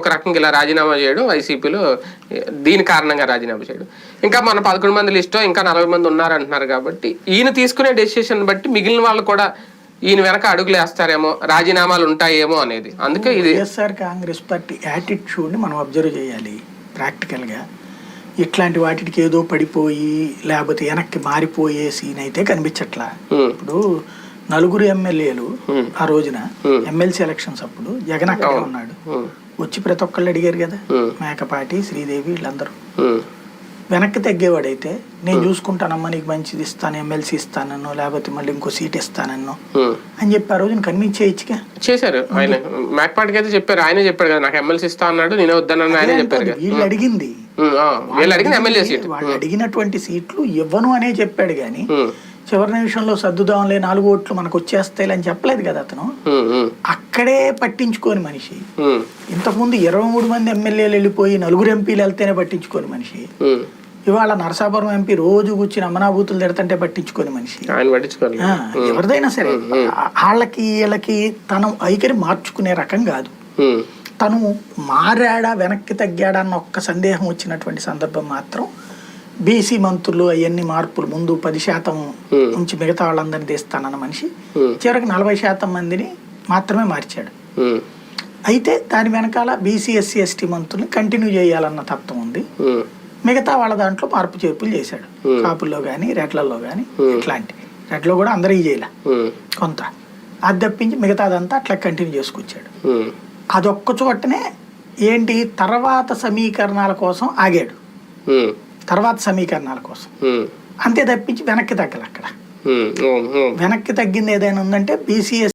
ఒక రకంగా ఇలా రాజీనామా చేయడం వైసీపీలో దీని కారణంగా రాజీనామా చేయడం. ఇంకా మన పదకొండు మంది లిస్టో ఇంకా నలభై మంది ఉన్నారంటున్నారు కాబట్టి ఈయన తీసుకునే డెసిషన్ బట్టి మిగిలిన వాళ్ళు కూడా ఈయన వెనక అడుగులు వేస్తారేమో రాజీనామాలు ఉంటాయేమో అనేది. అందుకే ఇది వైఎస్ఆర్ కాంగ్రెస్ పార్టీ యాటిట్యూడ్ని మనం అబ్జర్వ్ చేయాలి ప్రాక్టికల్గా ఇట్లాంటి వాటికి ఏదో పడిపోయి లేకపోతే వెనక్కి మారిపోయే సీన్ అయితే కనిపించట్లా. ఇప్పుడు నలుగురు ఎమ్మెల్యేలు. ఆ రోజున. ఎమ్మెల్సీ ఎలక్షన్స్ అప్పుడు జగన్ అక్కడే ఉన్నాడు. వచ్చి ప్రతి ఒక్కళ్ళు అడిగారు కదా. మేకపాటి శ్రీదేవి వీళ్ళందరూ. వెనక్కి తగ్గేవాడైతే నేను చూసుకుంటానమ్మా నీకు మంచిది ఇస్తాను ఎమ్మెల్సీ ఇస్తానన్నో లేకపోతే మళ్ళీ ఇంకో సీట్ ఇస్తానన్నో. అని చెప్పి ఆ రోజున కన్విన్స్ చేయొచ్చుగా. చేశారు. ఆయన మేకపాటికి అయితే చెప్పారు. ఆయనే చెప్పారు కదా నాకు ఎమ్మెల్సీ ఇస్తా అన్నాడు నేనే వద్దన్నాను ఆయనే చెప్పారు కదా. వీళ్ళు అడిగింది. వీళ్ళు అడిగిన ఎమ్మెల్యే సీట్. వాళ్ళు అడిగినటువంటి సీట్లు ఇవ్వను అనే చెప్పాడు కానీ చివరి నిమిషంలో సర్దుదాంలే నాలుగు ఓట్లు మనకు వచ్చేస్తాయి అని చెప్పలేదు కదా అతను. అక్కడే పట్టించుకోని మనిషి. ఇంతకుముందు ఇరవై మూడు మంది ఎమ్మెల్యేలు వెళ్ళిపోయి నలుగురు ఎంపీలు వెళ్తేనే పట్టించుకోని మనిషి. ఇవాళ నరసాపురం ఎంపీ రోజు కూర్చుని అమనాభూతులు తిడతంటే పట్టించుకోని మనిషి. ఎవరిదైనా సరే వాళ్ళకి వీళ్ళకి తను వైఖరి మార్చుకునే రకం కాదు. తను మారాడా వెనక్కి తగ్గాడా అన్న ఒక్క సందేహం వచ్చినటువంటి సందర్భం మాత్రం బీసీ మంత్రులు అవన్నీ మార్పులు ముందు పది శాతం Hmm. నుంచి మిగతా వాళ్ళందరినీ తీస్తానన్న మనిషి. Hmm. చివరికి నలభై శాతం మందిని మాత్రమే మార్చాడు. ఉమ్, అయితే దాని వెనకాల బీసీ ఎస్సీ ఎస్టీ మంత్రుల్ని కంటిన్యూ చేయాలన్న తత్వం ఉంది. మిగతా వాళ్ళ దాంట్లో మార్పు చేర్పులు చేశాడు. Hmm. కాపుల్లో కానీ రెడ్లలో కానీ Hmm. ఇట్లాంటి. రెడ్లో కూడా అందరికీ చేయలే. కొంత. అది తప్పించి మిగతాదంతా అట్లా కంటిన్యూ చేసుకొచ్చాడు. అదొక్క చోటనే ఏంటి? తర్వాత సమీకరణాల కోసం ఆగాడు. తర్వాత సమీకరణాల కోసం. అంతే తప్పించి వెనక్కి తగ్గలు అక్కడ. వెనక్కి తగ్గింది ఏదైనా ఉందంటే బీసీఎస్